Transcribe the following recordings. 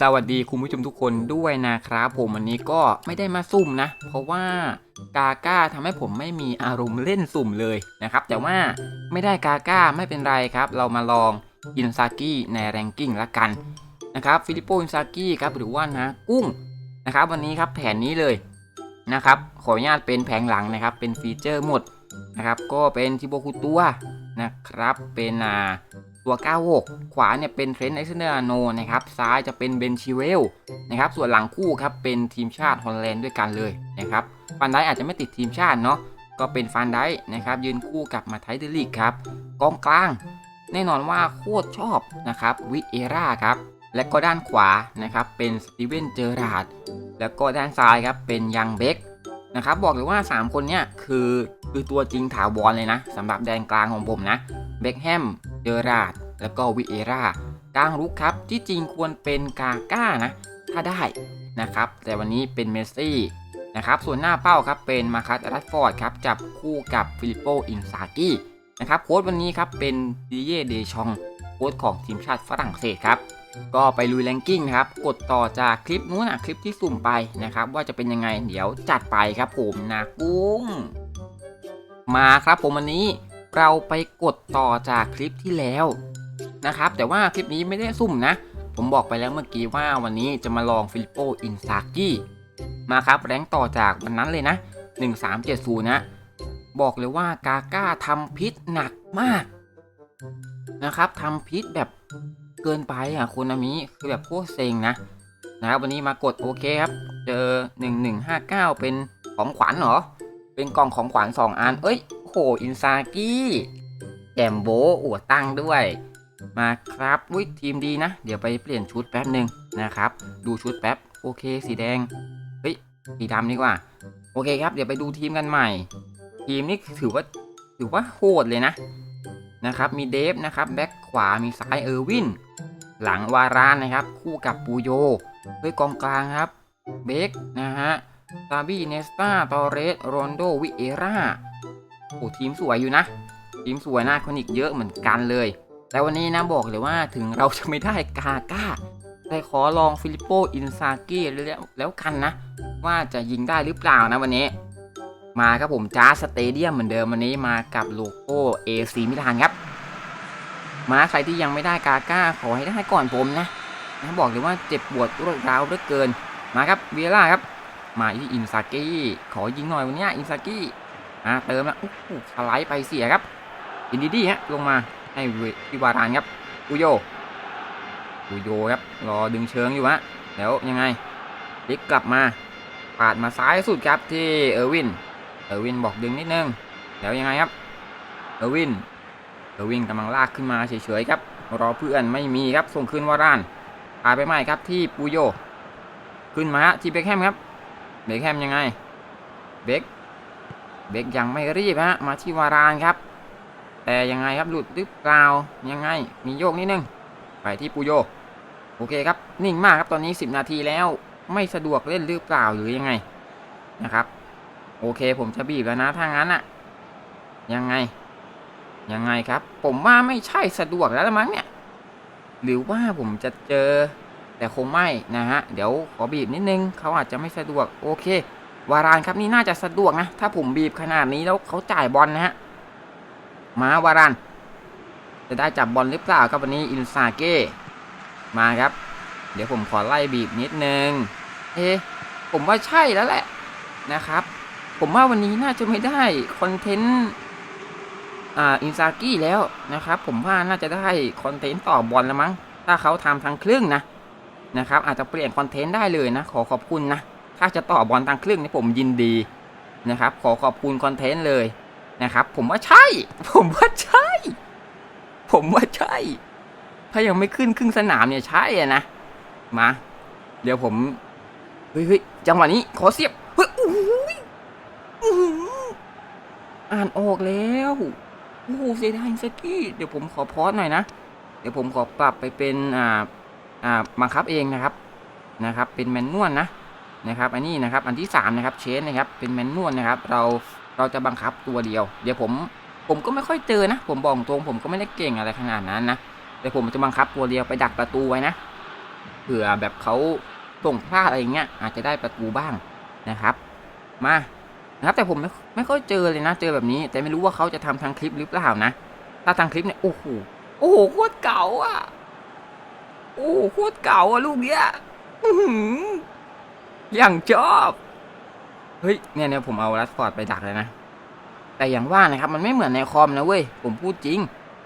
สวัสดีคุณผู้ชมทุกคนด้วยนะครับผมวันนี้ก็ไม่ได้มาซุ่มนะ เพราะว่ากาก้าทำให้ผมไม่มีอารมณ์เล่นสุ่มเลยนะครับ แต่ว่าไม่ได้กาก้าไม่เป็นไรครับ เรามาลองอินซากิในแรงกิ้งละกันนะครับฟิลิปโปอินซากิครับหรือว่านะกุ้งนะครับ วันนี้ครับแผนนี้เลยนะครับขออนุญาตเป็นแผงหลังนะครับ เป็นฟีเจอร์หมดนะครับ ก็เป็นทิโบคุตัวนะครับ เป็นอ่า ตัว 96 ขวาเนี่ยเป็นเทรนต์ไอเซเนอร์โนนะครับ ซ้ายจะเป็นเบนชิเวลนะครับ ส่วนหลังคู่ครับเป็นทีมชาติฮอลแลนด์ด้วยกันเลยนะครับ ฟันไดอาจจะไม่ติดทีมชาติเนาะ ก็เป็นฟันไดนะครับยืนคู่กับมาไทเดลิกครับ กองกลาง แน่นอนว่าโคตรชอบนะครับวิเอราครับ และก็ด้านขวานะครับเป็นสตีเวนเจอราร์ดแล้วก็ด้านซ้ายครับเป็นยังเบคนะครับบอกเลยว่า 3 คนเนี่ยคือคือตัวจริงถาวรเลยนะสำหรับแดนกลางของผมนะเบคแฮม เจอราร์ดแล้วก็วิเอรากลางรุกครับที่จริงควรเป็นกาก้านะถ้าได้นะครับ แต่วันนี้เป็นเมสซี่นะครับส่วนหน้าเป้าครับเป็นมาคัสรัตฟอร์ดครับจับคู่กับฟิลิปโปอินซากินะครับโค้ชวันนี้ครับเป็นดิเยเดชองโค้ชของทีมชาติฝรั่งเศสครับก็ไปลุยแรงกิ้งครับ กดต่อจากคลิปนู้นนะคลิปที่สุ่มไปนะครับ ว่าจะเป็นยังไงเดี๋ยวจัดไปครับผมนะกุ้งมาครับผมวันนี้ เราไปกดต่อจากคลิปที่แล้วนะครับ แต่ว่าคลิปนี้ไม่ได้ซุ่มนะ ผมบอกไปแล้วเมื่อกี้ว่าวันนี้จะมาลองฟิลิปโปอินซากิมาครับแรงต่อจากวันนั้นเลยนะ 1370 นะ บอกเลยว่ากาก้าทำพิษหนักมากนะครับทำพิษแบบเกินไปอะคุณอามิคือแบบโคตรเซ็งนะนะครับวันนี้มากดโอเคครับ เจอ 1159 เป็นของขวัญเหรอ เป็นกล่องของขวัญ2อัน เอ้ย โหอินซากิแจมโบอวดตั้งด้วย มาครับวิทีมดีนะ เดี๋ยวไปเปลี่ยนชุดแป๊บหนึ่งนะครับ ดูชุดแป๊บ โอเค สีแดง เฮ้ย สีดำดีกว่า โอเคครับ เดี๋ยวไปดูทีมกันใหม่ ทีมนี้ถือว่า ถือว่าโหดเลยนะ นะครับ มีเดฟนะครับ แบ็คขวา มีซ้ายเออร์วิน หลังวารานนะครับ คู่กับปูโยเฮ้ยกองกลางครับ เบคนะฮะซาบี้ เนสตาตอเรสโรนโด วิเอรา โอ้ทีมสวยอยู่นะ ทีมสวยนะคอนิกเยอะเหมือนกันเลย แต่วันนี้นะบอกเลยว่าถึงเราจะไม่ได้กาก้าแต่ขอลองฟิลิปโปอินซากิแล้วแล้วกันนะ ว่าจะยิงได้หรือเปล่านะวันนี้ มาครับผมจ้าสเตเดียมเหมือนเดิมวันนี้มากับโลโก้ AC มิลานครับ มาใครที่ยังไม่ได้กาก้าขอให้ได้ก่อนผมนะนะบอกเลยว่าเจ็บปวดรวดร้าวเหลือเกิน มาครับเวียร่าครับ มาที่อินซากิขอยิงหน่อยวันนี้อินซากิ อ่าเติมแล้วโอ้โหสไลด์ไปเสียครับอินดีดีฮะลงมาให้วิวารานครับอุโยอุโยครับรอดึงเชิงอยู่ฮะแล้วยังไงพลิกกลับมาปาดมาซ้ายสุดครับที่เออร์วินเออร์วินบอกดึงนิดนึงแล้วยังไงครับเออร์วินเออร์วินกำลังลากขึ้นมาเฉยๆครับรอเพื่อนไม่มีครับส่งขึ้นวารานพาไปใหม่ครับที่ปูโย ขึ้นมาที่เบคแฮมครับเบคแฮมยังไงเบค เบคยังไม่รีบฮะมาที่วารานครับ แต่ยังไงครับหลุดหรือเปล่ายังไงมีโยกนิดนึงไปที่ปูโยโอเคครับนิ่งมากครับตอนนี้ 10 นาทีแล้วไม่สะดวกเล่นหรือเปล่าหรือยังไงนะครับ โอเคผมจะบีบแล้วนะถ้างั้นอะยังไง ยังไงครับ ผมว่าไม่ใช่สะดวกแล้วมั้งเนี่ย หรือว่าผมจะเจอแต่คงไม่นะฮะ เดี๋ยวขอบีบนิดนึงเขาอาจจะไม่สะดวกโอเค วารานครับนี่น่าจะสะดวกนะ ถ้าผมบีบขนาดนี้แล้วเขาจ่ายบอลนะฮะมาวาราน จะได้จับบอลหรือเปล่าครับวันนี้อินซาเก้มาครับ เดี๋ยวผมขอไล่บีบนิดนึงเอ๊ผมว่าใช่แล้วแหละนะครับ ผมว่าวันนี้น่าจะไม่ได้คอนเทนต์อ่าอินซากิแล้วนะครับ ผมว่าน่าจะได้คอนเทนต์ต่อบอลแล้วมั้งถ้าเขาทำทางครึ่งนะนะครับ อาจจะเปลี่ยนคอนเทนต์ได้เลยนะ ขอขอบคุณนะ ถ้าจะต่อบอลทางครึ่งนี่ผมยินดีนะครับ ขอขอบคุณคอนเทนต์เลยนะครับ ผมว่าใช่ ผมว่าใช่ ผมว่าใช่ ถ้ายังไม่ขึ้นครึ่งสนามเนี่ยใช่อะนะมา เดี๋ยวผมเฮ้ยจังหวะนี้ขอเสียบเฮ้ยอ้ยอ่านออกแล้วโอ้โหเสียดายสกี้เดี๋ยวผมขอพอสหน่อยนะ เดี๋ยวผมขอปรับไปเป็นอ่าอ่าบังคับเองนะครับนะครับ เป็นแมนนวลนะ นะครับอันนี้นะครับอันที่3นะครับเชนนะครับเป็นแมนนวลนะครับเราเราจะบังคับตัวเดียว เดี๋ยวผมผมก็ไม่ค่อยเจอนะ ผมบอกตรงผมก็ไม่ได้เก่งอะไรขนาดนั้นนะแต่ผมจะบังคับตัวเดียวไปดักประตูไว้นะเผื่อแบบเขาส่งพลาดอะไรเงี้ยอาจจะได้ประตูบ้างนะครับ มานะครับแต่ผมไม่ไม่ค่อยเจอเลยนะ เจอแบบนี้ แต่ไม่รู้ว่าเขาจะทำทางคลิปหรือเปล่านะถ้าทางคลิปเนี่ยโอ้โหโอ้โหโคตรเก่าอะโอ้โหโคตรเก่าอะลูกเนี้ยอื้อหือ อย่างชอบเฮ้ยเนี่ยเนี่ยผมเอารัสฟอร์ดไปดักเลยนะ แต่อย่างว่านะครับ มันไม่เหมือนในคอมนะเว้ย ผมพูดจริง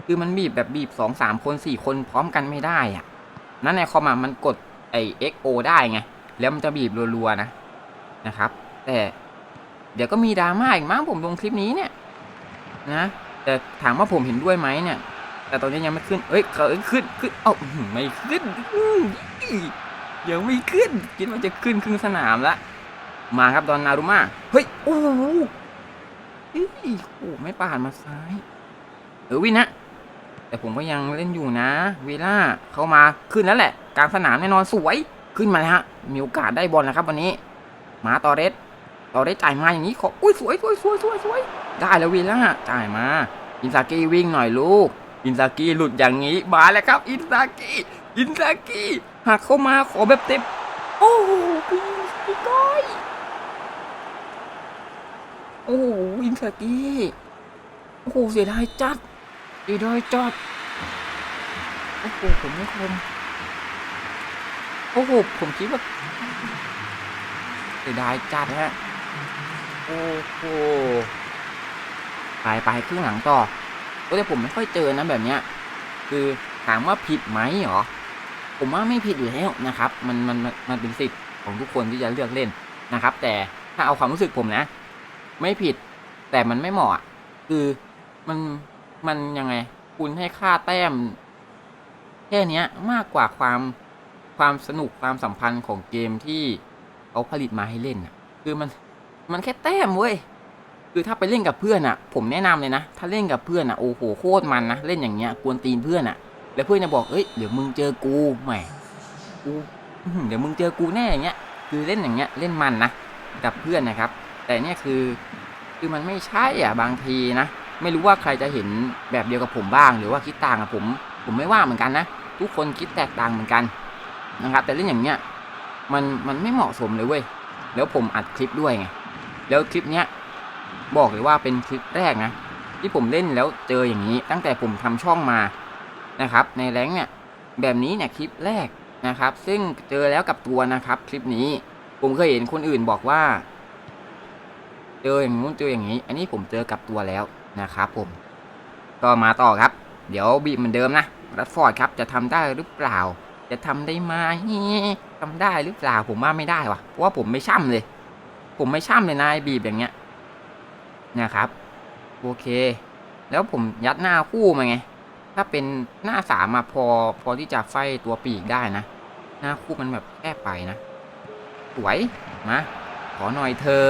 คือมันบีบแบบบีบสองสามคนสี่คนพร้อมกันไม่ได้อะนั่นในคอมอะมันกดไอเอ็กโอได้ไง แล้วมันจะบีบรัวๆนะนะครับ แต่ เดี๋ยวก็มีดราม่าอีกมั้งผมลงคลิปนี้เนี่ย นะแต่ถามว่าผมเห็นด้วยไหมเนี่ย แต่ตอนนี้ยังไม่ขึ้น เอ้ยเขาขึ้นขึ้นเอ้าไม่ขึ้น อื้อยังไม่ขึ้น คิดว่าจะขึ้นครึ่งสนามละ มาครับดอนนารุมาเฮ้ย โอ้โหเฮ้ยโอ้ไม่ป่านมาซ้าย เออวินนะ แต่ผมก็ยังเล่นอยู่นะวีล่าเข้ามาขึ้นแล้วแหละ กลางสนามแน่นอนสวย ขึ้นมาแล้วฮะ มีโอกาสได้บอลแล้วครับวันนี้ มาตอเรสตอเรสจ่ายมาอย่างนี้ขอ อุ้ยสวยสวยสวยสวยสวย ได้แล้ววีล่าจ่ายมา อินซากิวิ่งหน่อยลูก อินซากิหลุดอย่างนี้ มาแล้วครับ อินซากิอินซากิ หักเข้ามาขอแบบเต็ม โอ้โหพี่พี่ก้อย โอ้โหอินซากิโอ้โห เสียดายจัด เสียดายจัด โอ้โห ผมไม่คม โอ้โห ผมคิดว่า เสียดายจัดฮะ โอ้โห ไปไปครึ่งหลังต่อแต่ผมไม่ค่อยเจอนะแบบเนี้ย คือถามว่าผิดไหมเหรอ ผมว่าไม่ผิดอยู่แล้วนะครับ มันมันมันเป็นสิทธิ์ของทุกคนที่จะเลือกเล่นนะครับ แต่ถ้าเอาความรู้สึกผมนะ ไม่ผิด แต่มันไม่เหมาะอะคือมันมันยังไง คุณให้ค่าแต้มแค่เนี้ยมากกว่าความความสนุกความสัมพันธ์ของเกมที่เขาผลิตมาให้เล่นอะ คือมันมันแค่แต้มเว้ยคือถ้าไปเล่นกับเพื่อนอะ ผมแนะนำเลยนะ ถ้าเล่นกับเพื่อนอะโอ้โหโคตรมันนะเล่นอย่างเงี้ยกวนตีนเพื่อนอะ แล้วเพื่อนจะบอกเอ้ยเดี๋ยวมึงเจอกูแหมกูเดี๋ยวมึงเจอกูแน่อย่างเงี้ย คือเล่นอย่างเงี้ยเล่นมันนะกับเพื่อนนะครับ แต่เนี่ยคือคือมันไม่ใช่อะบางทีนะไม่รู้ว่าใครจะเห็นแบบเดียวกับผมบ้าง หรือว่าคิดต่างกับผม ผมไม่ว่าเหมือนกันนะทุกคนคิดแตกต่างเหมือนกันนะครับ แต่เล่นอย่างเงี้ยมันมันไม่เหมาะสมเลยเว้ยแล้วผมอัดคลิปด้วยไงแล้วคลิปเนี้ยบอกเลยว่าเป็นคลิปแรกนะที่ผมเล่นแล้วเจออย่างนี้ ตั้งแต่ผมทำช่องมา นะครับ ในแรงเนี่ยแบบนี้เนี่ยคลิปแรกนะครับ ซึ่งเจอแล้วกับตัวนะครับ คลิปนี้ผมเคยเห็นคนอื่นบอกว่า เจออย่างนู้นเจออย่างนี้ อันนี้ผมเจอกับตัวแล้วนะครับ ผม ก็มาต่อครับ เดี๋ยวบีบเหมือนเดิมนะรัดฟอร์ดครับจะทำได้หรือเปล่า จะทำได้ไหมทำได้หรือเปล่าผมว่าไม่ได้ว่ะเพราะว่าผมไม่ช่ำเลย ผมไม่ช่ำเลยนะไอ้บีบอย่างเงี้ยนะครับ โอเค แล้วผมยัดหน้าคู่มาไง ถ้าเป็นหน้าสามมาพอพอที่จะไฟตัวปีกได้นะ หน้าคู่มันแบบแคบไปนะ สวยมาขอหน่อยเธอ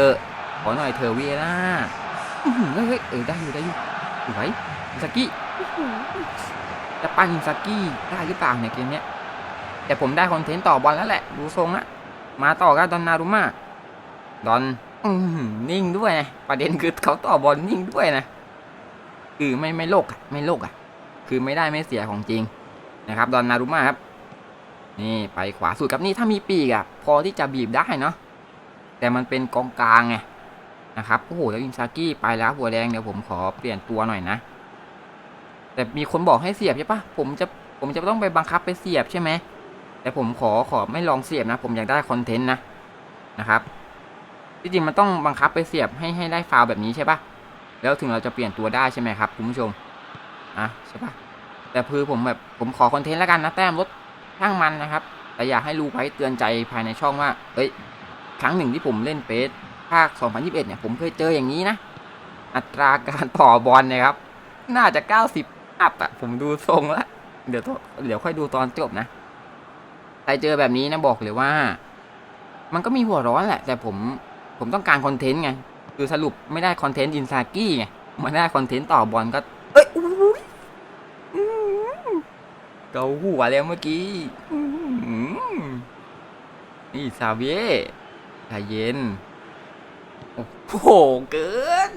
ขอหน่อยเธอเวียล่าเฮ้ยเออได้อยู่ได้อยู่สวยอินซากิอื้จะปั้นอินซากิได้หรือเปล่าเนี่ยเกมเนี้ยแต่ผมได้คอนเทนต์ต่อบอลแล้วแหละดูทรงละมาต่อกันดอนนารุมาดอนอนิ่งด้วยนะประเด็นคือเขาต่อบอลนิ่งด้วยนะคือไม่ไม่โลกอะไม่โลกอะ คือไม่ได้ไม่เสียของจริงนะครับดอนนารุมาครับนี่ไปขวาสุดครับนี่ถ้ามีปีกอะพอที่จะบีบได้เนาะแต่มันเป็นกองกลางไงนะครับโอ้โหแล้วอินซากิไปแล้วหัวแดงเดี๋ยวผมขอเปลี่ยนตัวหน่อยนะ แต่มีคนบอกให้เสียบใช่ปะผมจะผมจะต้องไปบังคับไปเสียบใช่ไหมแต่ผมขอขอไม่ลองเสียบนะ ผมอยากได้คอนเทนต์นะนะครับที่จริงมันต้องบังคับไปเสียบให้ให้ได้ฟาวแบบนี้ใช่ปะแล้วถึงเราจะเปลี่ยนตัวได้ใช่ไหมครับคุณผู้ชมอะใช่ปะ แต่คือผมแบบผมขอคอนเทนต์แล้วกันนะแต้มลดช่างมันนะครับ แต่อยากให้รู้ไว้เตือนใจภายในช่องว่า เอ้ย ครั้งหนึ่งที่ผมเล่นเปสภาค 2021 เนี่ย ผมเคยเจออย่างนี้นะ อัตราการต่อบอลนะครับ น่าจะ 90 อัพอะผมดูทรงแล้วเดี๋ยวเดี๋ยวค่อยดูตอนจบนะ ใครเจอแบบนี้นะบอกเลยว่า มันก็มีหัวร้อนแหละ แต่ผมผมต้องการคอนเทนต์ไง คือสรุปไม่ได้คอนเทนต์อินซากี้ไงไมันได้คอนเทนต์ต่อบอลก็ เอ้ยอ เกาหัวแล้วเมื่อกี้นี่ซาเวียใจเย็น โอ้โห เกิน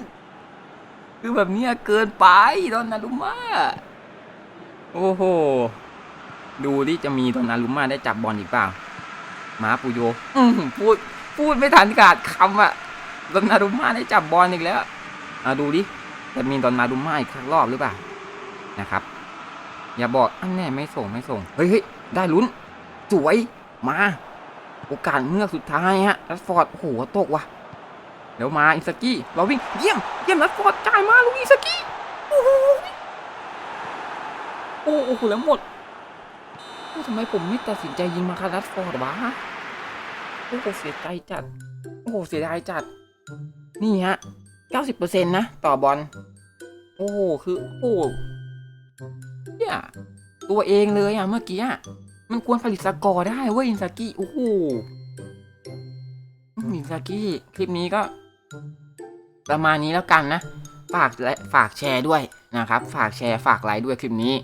คือแบบนี้เกินไปดอนนารุมาโอ้โห ดูที่จะมีดอนนารุมาได้จับบอลอีกเปล่ามาปูโยอืพูด พูดไม่ทันขาดคำอะดอนนารุมาได้จับบอลอีกแล้วอะดูดิ จะมีดอนนารุมาอีกสักรอบหรือเปล่า นะครับ อย่าบอกอันแน่ไม่ส่งไม่ส่ง เฮ้ยได้ลุ้น สวยมา โอกาสเงือสุดท้ายฮะรัสฟอร์ดโอ้โหตกว่ะเดี๋ยวมาอิสกี้เราวิ่งเยี่ยมเยี่ยมรัสฟอร์ดจ่ายมาลูกอิสกี้โอ้โหโอ้โหแล้วหมดเฮ้ทำไมผมไม่ตัดสินใจยิงมาคารัสฟอร์ดวะโอ้โหเสียใจจัดโอ้โหเสียดายจัด นี่ฮะ 90%นะ ต่อบอล โอ้โห คือ โอ้ เนี่ย ตัวเองเลยอะเมื่อกี้อะมันควรผลิตสกอร์ได้เว้ยอินซากิโอ้โหอินซากิคลิปนี้ก็ ประมาณนี้แล้วกันนะ ฝากและฝากแชร์ด้วยนะครับ ฝากแชร์ฝากไลค์ด้วยคลิปนี้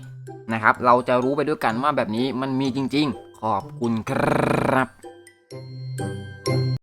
นะครับ เราจะรู้ไปด้วยกันว่าแบบนี้มันมีจริง ๆ ขอบคุณครับ